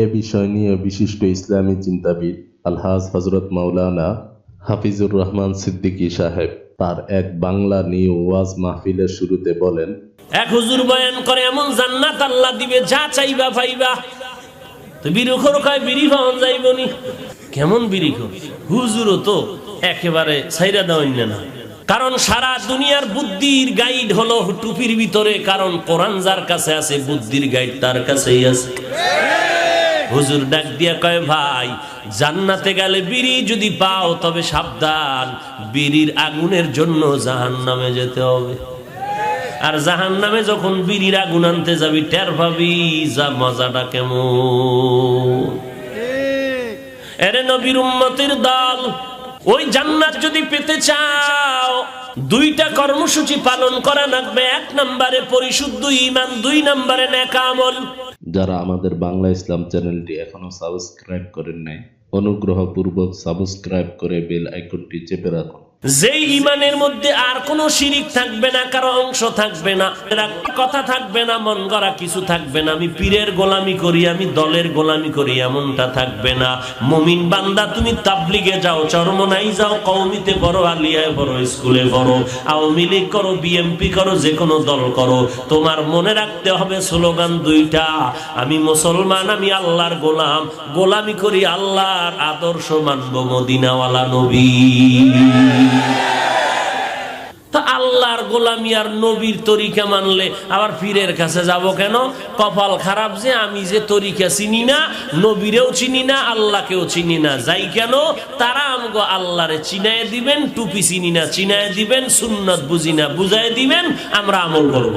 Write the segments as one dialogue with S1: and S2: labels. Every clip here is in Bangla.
S1: এ বিষয় নিয়ে বিশিষ্ট ইসলামী চিন্তাবিদ আলহাজ হজরত মাওলানা হাফিজুর রহমান সিদ্দিকী সাহেব তার এক বাংলা নিউ ওয়াজ মাহফিলের শুরুতে বলেন,
S2: এক হুজুর বয়ান করে, এমন জান্নাত আল্লাহ দিবে, যা চাইবা পাইবা। তো বিরুখর কয় বিড়ি পাওয়া যাইবনি। কেমন বিরিখর হুজুরও তো একেবারে ছাইরা দেওয়া না। কারণ সারা দুনিয়ার বুদ্ধির গাইড হলো টুপির ভিতরে কারণ কোরআন যার কাছে আছে বুদ্ধির গাইড তার কাছেই আছে। হুজুর ডাক দিয়া কয় ভাই জান্নাতে গেলে বিড়ি যদি পাও তবে সাবধান বিড়ির আগুনের জন্য জাহান নামে যেতে হবে। আর জাহান নামে যখন বিড়ির আগুন আনতে যাবি টের ভাবি যা মজাটা কেমন। এরে নবীর উম্মতের দল ওই জান্নাত যদি পেতে চাও, দুইটা কর্মসূচি পালন করা লাগবে। এক নম্বরে পরিশুদ্ধ ইমান দুই নম্বরে নেকামল
S1: যারা আমাদের বাংলা ইসলাম চ্যানেলটি এখনও সাবস্ক্রাইব করেন নাই, অনুগ্রহপূর্বক সাবস্ক্রাইব করে বেল আইকনটি চেপে রাখুন।
S2: যেই ইমানের মধ্যে আর কোনো শিরিক থাকবে না, কারও অংশ থাকবে না কথা থাকবে না, মন গড়া কিছু থাকবে না, আমি পীরের গোলামি করি, আমি দলের গোলামি করি, এমনটা থাকবে না। মুমিন বান্দা, তুমি তাবলিগে যাও, চরমনাই যাও কৌমিতে পড়ো আলিয়ায় পড়ো স্কুলে পড়ো, আওয়ামী লীগ করো বিএমপি করো যে কোনো দল করো, তোমার মনে রাখতে হবে স্লোগান দুইটা, আমি মুসলমান, আমি আল্লাহর গোলাম, গোলামি করি আল্লাহর আদর্শ মানব মদিনাওয়ালা নবী। আল্লাহর গোলামি আর নবীর তরিকা মানলে আবার পীরের কাছে যাব কেন? কপাল খারাপ যে আমি যে তরিকা চিনি না, নবীরেও চিনি না, আল্লাহকেও চিনি না। যাই কেন? তারা আমগো আল্লাহরে চিনায় দিবেন, টুপি চিনি না, চিনায় দিবেন, সুন্নত বুঝি না বুঝাই দিবেন, আমরা আমল করব।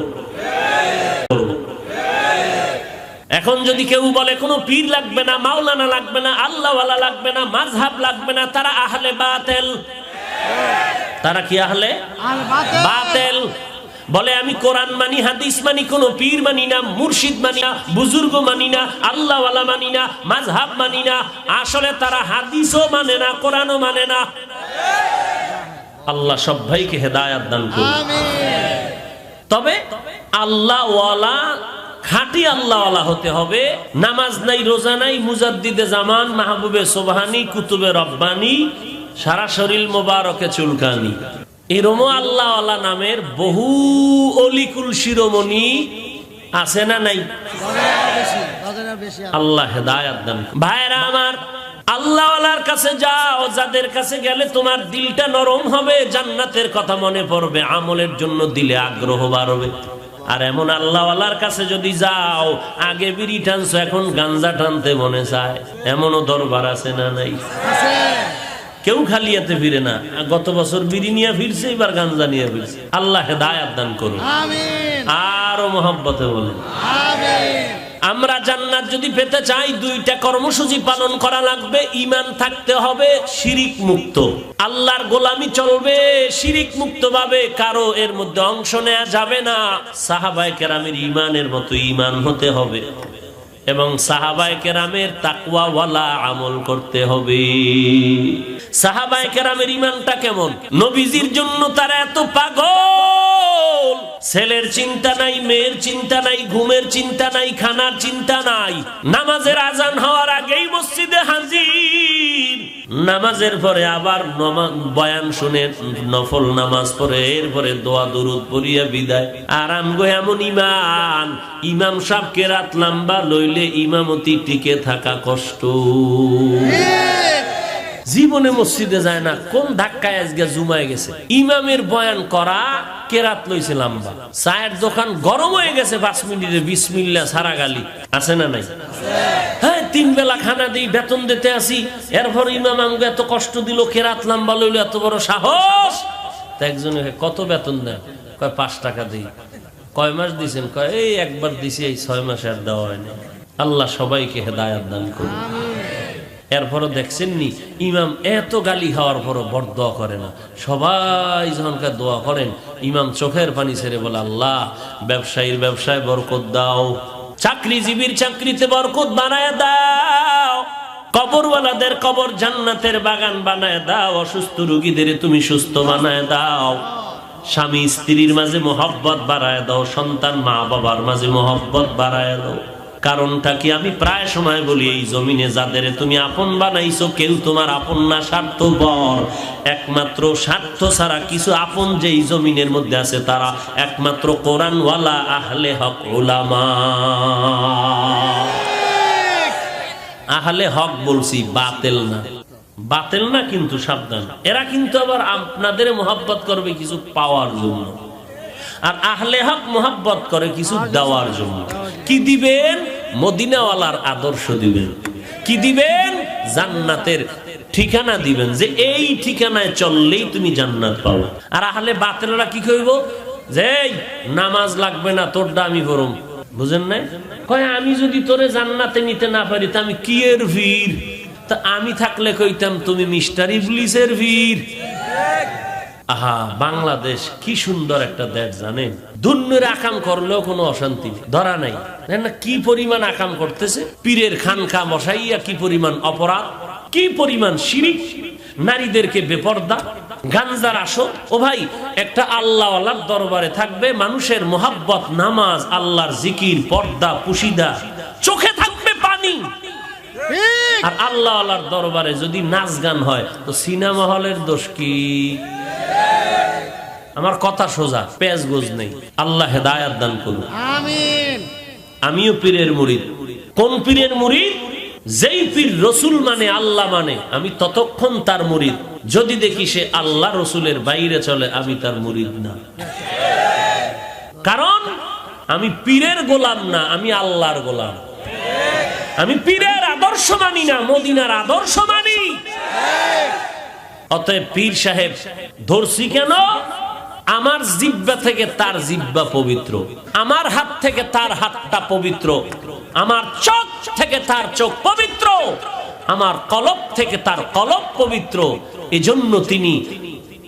S2: এখন যদি কেউ বলে, কোনো পীর লাগবে না, মাওলানা লাগবে না, আল্লাহওয়ালা লাগবে না মাঝহাব লাগবে না, তারা আহলে বাতেল। তারা কি আহলে? বাতেল। বলে আমি কোরআন মানি হাদিস মানি কোন পীর মানি না মুর্শিদ মানি না বুজুর্গ মানি না আল্লাহওয়ালা মানি না মাঝহাব মানি না। আসলে তারা হাদিসও মানে না কোরআনও মানে না। আল্লাহ সব ভাইকে হেদায়াত দান করুন। তবে আল্লাহওয়ালা খাঁটি আল্লাহওয়ালা হতে হবে। নামাজ নাই রোজা নাই মুজাদ্দিদে জামান মাহবুবে সোবাহানি কুতুবে রব্বানি সারা শরীর মোবারকে চুলকানি। এরমো আল্লাহওয়ালা নামের বহু অলিকুল শিরোমণি আছে না নাই? আল্লাহ ভাইরা আমার, আল্লাহওয়ালার কাছে যাও, যাদের কাছে গেলে তোমার দিলটা নরম হবে, জান্নাতের কথা মনে পড়বে, আমলের জন্য দিলে আগ্রহ বাড়বে। আর এমন আল্লাহওয়ালার কাছে যদি যাও, আগে বিড়ি টানছো, এখন গাঞ্জা টানতে মনে চায়। এমনও দরবার আছে না নাই? কেউ খালিয়াতে ফিরে না। গত বছর বিড়ি নিয়ে ফিরছে এবার গাঞ্জা নিয়ে ফিরছে। আল্লাহ হেদায়াত দান করুন। আরও মোহাব্বতে বলেন। আমরা জান্নাত যদি পেতে চাই দুইটা কর্মসূচি পালন করা লাগবে। ইমান থাকতে হবে শিরিক মুক্ত। আল্লাহর গোলামি চলবে শিরিক মুক্ত ভাবে। কারও এর মধ্যে অংশ নেওয়া যাবে না। সাহাবাই কেরামের ইমানের মতো ইমান হতে হবে। এবং সাহাবায় কেরামের তাকওয়াওয়ালা আমল করতে হবে। সাহাবায় কেরামের ইমানটা কেমন? নবীজির জন্য তারা এত পাগল। ছেলের চিন্তা নাই, মেয়ের চিন্তা নাই, ঘুমের চিন্তা নাই, খানার চিন্তা নাই। নামাজের আজান হওয়ার আগেই মসজিদে হাজির। নামাজের পরে আবার বয়ান শুনে নফল নামাজ পড়ে, এরপরে দোয়া, দরুদ পড়িয়া বিদায়। আরাম গো এমন ইমান। ইমাম সাহেবকে রাত লম্বা লইলে ইমামতি টিকে থাকা কষ্ট। জীবনে মসজিদে যায় না, কোন ধাক্কায় আজকে জুমায় গেছে? ইমামের বয়ান করা কেরাত লইছে লম্বা? চায়ের দোকান গরম হয়ে গেছে পাঁচ মিনিটে বিশ মিল্লা সারা গালি আছে না নাই? হ্যাঁ? তিন বেলা খানা দিই, বেতন দিতে আসি। এরপর ইমাম আমাকে এত কষ্ট দিল, কেরাত লম্বা লইলো, এত বড় সাহস। তা একজনে কত বেতন দেন? কয়, পাঁচ টাকা দিই। কয়, মাস দিছেন? কয়, এই একবার দিছি, এই ছয় মাসে আর দেওয়া হয়নি। আল্লাহ সবাইকে হেদায়াত দান করুন। এরপরও দেখছেন নি, ইমাম এত গালি খাওয়ার পরও বড় দোয়া করে না। সবাই যখনকার দোয়া করেন, ইমাম চোখের পানি ছেড়ে বলে, আল্লাহ, ব্যবসায়ীর ব্যবসায় বরকত দাও। চাকরিজীবীর চাকরিতে বরকত বানায় দাও। কবরওয়ালাদের কবর জান্নাতের বাগান বানায় দাও। অসুস্থ রুগীদের তুমি সুস্থ বানায় দাও। স্বামী স্ত্রীর মাঝে মোহব্বত বাড়ায় দাও। সন্তান মা বাবার মাঝে মোহব্বত বাড়ায় দাও। কারণটা কি আমি প্রায় সময় বলি, এই জমিনে যাদের তুমি আপন বানাইছো, কেউ তোমার আপন না, স্বার্থপর। একমাত্র স্বার্থ ছাড়া কিছু আপন যে এই জমিনের মধ্যে আছে, তারা একমাত্র কোরআনওয়ালা আহলে হক ওলামা আহলে হক বলছি, বাতেল না। বাতেল না কিন্তু সাবধান। এরা কিন্তু আবার আপনাদের মোহাব্বত করবে কিছু পাওয়ার জন্য। আর আহলে হক মোহাব্বত করে কিছু দেওয়ার জন্য। কি দিবেন? মদিনাওয়ালার আদর্শ দিবেন। কি দিবেন? জান্নাতের ঠিকানা দিবেন যে এই ঠিকানায় চললেই তুমি জান্নাত পাবে আর আহলে বাতেলরা কি কইব? যে নামাজ লাগবে না তোরটা আমি পড়ম বুঝেন নাই? কয়, আমি যদি তোরে জান্নাতে নিতে না পারি, তা আমি কি এর ভিড়? তা আমি থাকলে কইতাম, তুমি মিস্টার ইবলিসের ভিড়। আহা বাংলাদেশ কি সুন্দর একটা দেশ জানেন? দুর্নের আকাম করলেও কোনো অশান্তি ধরা নাই। না কি পরিমাণ আকাম করতেছে? পীরের খানকা মশাইয়া কি পরিমাণ অপরাধ? কি পরিমাণ শিরিক? নারীদেরকে বেপর্দা? গাঞ্জার আসো ও ভাই একটা আল্লাহওয়ালার দরবারে থাকবে মানুষের মোহাব্বত নামাজ আল্লাহর জিকির পর্দা পুশিদা। চোখে থাকবে পানি। আর আল্লাহ আল্লাহর দরবারে যদি নাচ গান হয় তো সিনেমা হলের দোষ কি? আমার কথা সোজা পেঁয়াজ গোজ নেই। আল্লাহ হেদায়াত দান করুন। আমিও পীরের মুরিদ কোন পীরের মুরিদ যেই পীর রসুল মানে আল্লাহ মানে আমি ততক্ষণ তার মুরিদ যদি দেখি সে আল্লাহ রসুলের বাইরে চলে আমি তার মুরিদ না। কারণ আমি পীরের গোলাম না আমি আল্লাহর গোলাম। আমি পীরের আদর্শ মানি না মদিনার আদর্শ মানি। অতএব পীর সাহেব ধরছি কেন? আমার জিব্বা থেকে তার জিব্বা পবিত্র। আমার হাত থেকে তার হাতটা পবিত্র। আমার চোখ থেকে তার চোখ পবিত্র। আমার কলব থেকে তার কলব পবিত্র। এজন্য তিনি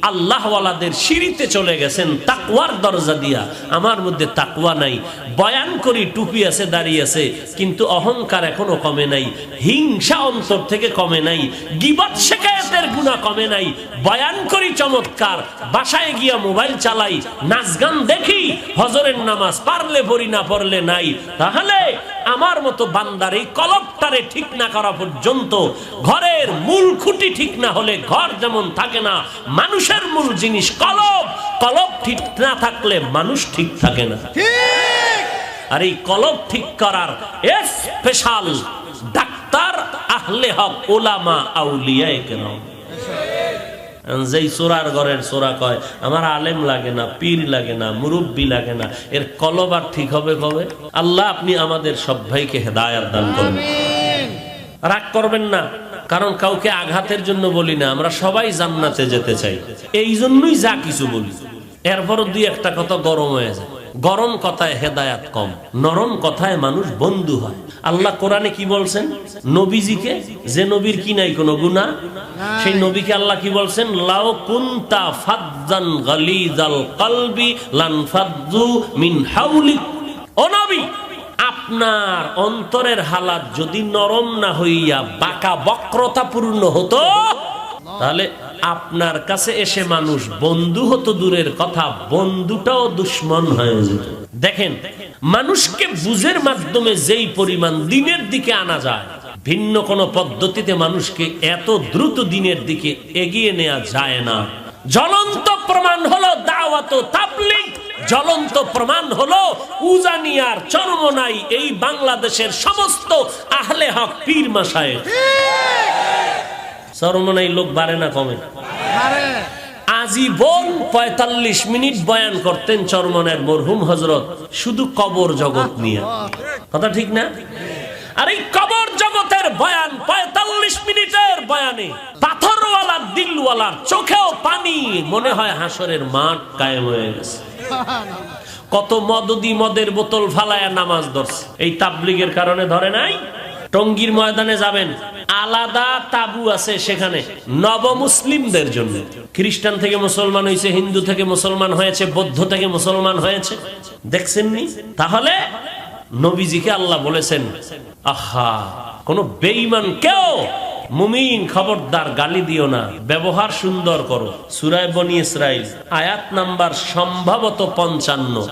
S2: আল্লাহওয়ালাদের সিঁড়িতে চলে গেছেন, তাকওয়ার দরজা দিয়া। আমার মধ্যে তাকওয়া নাই। বয়ান করি, টুপি আছে দাঁড়িয়ে আছে, কিন্তু অহংকার এখনও কমে নাই। হিংসা অন্তর থেকে কমে নাই। গিবত শেখায়তের গুণা কমে নাই। বয়ান করি চমৎকার। বাসায় গিয়া মোবাইল চালাই নাচ গান দেখি হজরের নামাজ পারলে পড়ি না পড়লে নাই। তাহলে আমার মতো বান্দার এই কলপটারে ঠিক না করা পর্যন্ত ঘরের মূল খুঁটি ঠিক না হলে ঘর যেমন থাকে না মানুষের মূল জিনিস কলব কলব ঠিক না থাকলে মানুষ ঠিক থাকে না। আর এই কলব ঠিক করার স্পেশাল ডাক্তার আহলে হক ওলামা আউলিয়া কেন যেই চোরার ঘরের চোরা কয় আমার আলেম লাগে না পীর লাগে না মুরব্বী লাগে না এর কলবার ঠিক হবে কবে? আল্লাহ আপনি আমাদের সব ভাইকে হেদায়াত দান করবেন রাগ করবেন না কারণ কাউকে আঘাতের জন্য বলি না আমরা সবাই জান্নাতে যেতে চাই। এই জন্যই যা কিছু বলি। এরপরও দুই একটা কথা গরম হয়ে যায়। গরম কথায় হেদায়াত কম নরম কথায় মানুষ বন্ধু হয়। আল্লাহ কোরআনে কি বলছেন? নবীজিকে যে নবীর কি নাই কোনো গুণা সেই নবীকে আল্লাহ কি বলছেন? লাও কুন্তা ফাজ্জান গালিজাল কলবি লান ফাজ্জু মিন হাউলিক। ও নবী আপনার অন্তরের হালাত যদি নরম না হইয়া বাঁকা বক্রতাপূর্ণ হতো তাহলে আপনার কাছে এসে মানুষ বন্ধু হতো দূরের কথা, বন্ধুটাও দুশ্মন হয়ে যেত। দেখেন, মানুষকে বুঝের মাধ্যমে যেই পরিমাণ দিনের দিকে আনা যায়, ভিন্ন কোন পদ্ধতিতে মানুষকে এত দ্রুত দিনের দিকে এগিয়ে নেওয়া যায় না। জ্বলন্ত প্রমাণ হলো দাওয়াত তাবলিগ, জ্বলন্ত প্রমাণ হলো উজানিয়ার চরমনাই এই বাংলাদেশের সমস্ত আহলে হক পীর মাসায় চরমনাই লোক বাড়ে না কমে আজীবন পঁয়তাল্লিশ মিনিট বয়ান করতেন চরমনের মরহুম হজরত শুধু কবর জগৎ নিয়ে। কথা ঠিক না? আর এই কবর জগতের বয়ান পঁয়তাল্লিশ মিনিটের বয়ানে পাথরওয়ালার দিলওয়ালার চোখেও পানি মনে হয় হাসরের মাঠ কায়েম হয়ে গেছে। কত মদদি মদের বোতল ফালায়া নামাজ ধরছে। এই তাবলিগের কারণে ধরে নাই? টঙ্গীর ময়দানে যাবেন আলাদা তাবু আছে সেখানে। নব মুসলিমদের জন্য। খ্রিস্টান থেকে মুসলমান হয়েছে, হিন্দু থেকে মুসলমান হয়েছে, বৌদ্ধ থেকে মুসলমান হয়েছে। দেখছেন নি তাহলে নবীজিকে আল্লাহ বলেছেন, আহা, কোন বেঈমান কেউ মুমিন, খবরদার, গালি দিও না। ব্যবহার সুন্দর করো। সুরায় বনি ইসরাইল, আয়াত নাম্বার সম্ভবত পঞ্চান্ন।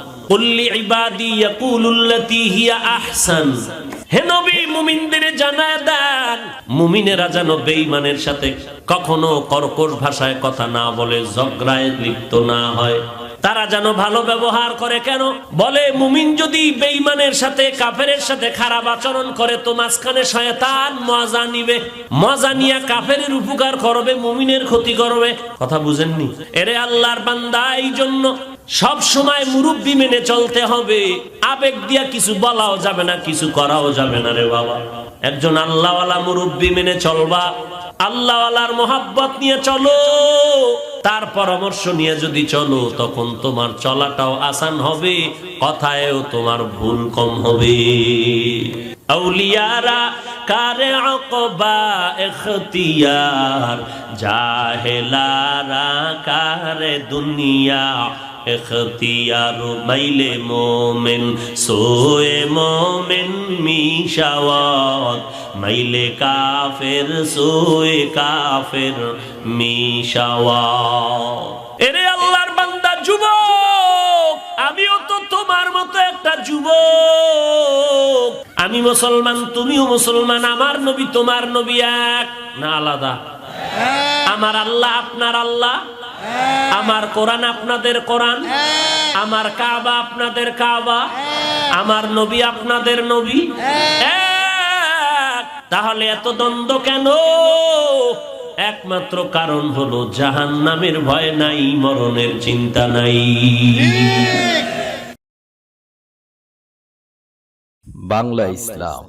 S2: কখনো কর্কশ ভাষায় কথা না বলে, ঝগড়ায় লিপ্ত না হয়। তারা যেন ভালো ব্যবহার করে কেন? বলে, মুমিন যদি বেঈমানের সাথে, কাফেরের সাথে খারাপ আচরণ করে, তো মাঝখানে শয়তান মজা নিবে। মজা নিয়ে কাফেরের উপকার করবে, মুমিনের ক্ষতি করবে। কথা বুঝেননি? এরে আল্লাহর বান্দা এই জন্য সব সময় মুরব্বি মেনে চলতে হবে। আবেগ দিয়া কিছু বলাও যাবে না, কিছু করাও যাবে না রে বাবা। একজন আল্লাহওয়ালা মুরব্বি মেনে চলবা। আল্লাহওয়ালার মোহাব্বত নিয়ে চলো। তার পরামর্শ নিয়ে যদি চলো, তখন তোমার চলাটাও আসান হবে, কথায়ও তোমার ভুল কম হবে। কারে এখতিয়ার? জাহেলারা, কারে দুনিয়া? এখতিয়ার মাইলে মোমেন সোয়ে মোমেন মিশাওয়াত। মাইলে কাফের সোয়ে কাফের মিশাওয়াত। এরে আল্লাহর বান্দা যুবক আমিও তো তোমার মতো একটা যুবক। আমি মুসলমান তুমিও মুসলমান আমার নবী তোমার নবী এক না আলাদা? আমার আল্লাহ আপনার আল্লাহ? আমার কোরআন আপনাদের কোরআন আমার কাবা আপনাদের কাবা আমার নবী আপনাদের নবী। তাহলে এত দ্বন্দ্ব কেন? একমাত্র কারণ হলো জাহান নামের ভয় নাই মরণের চিন্তা নাই।
S3: বাংলা ইসলাম।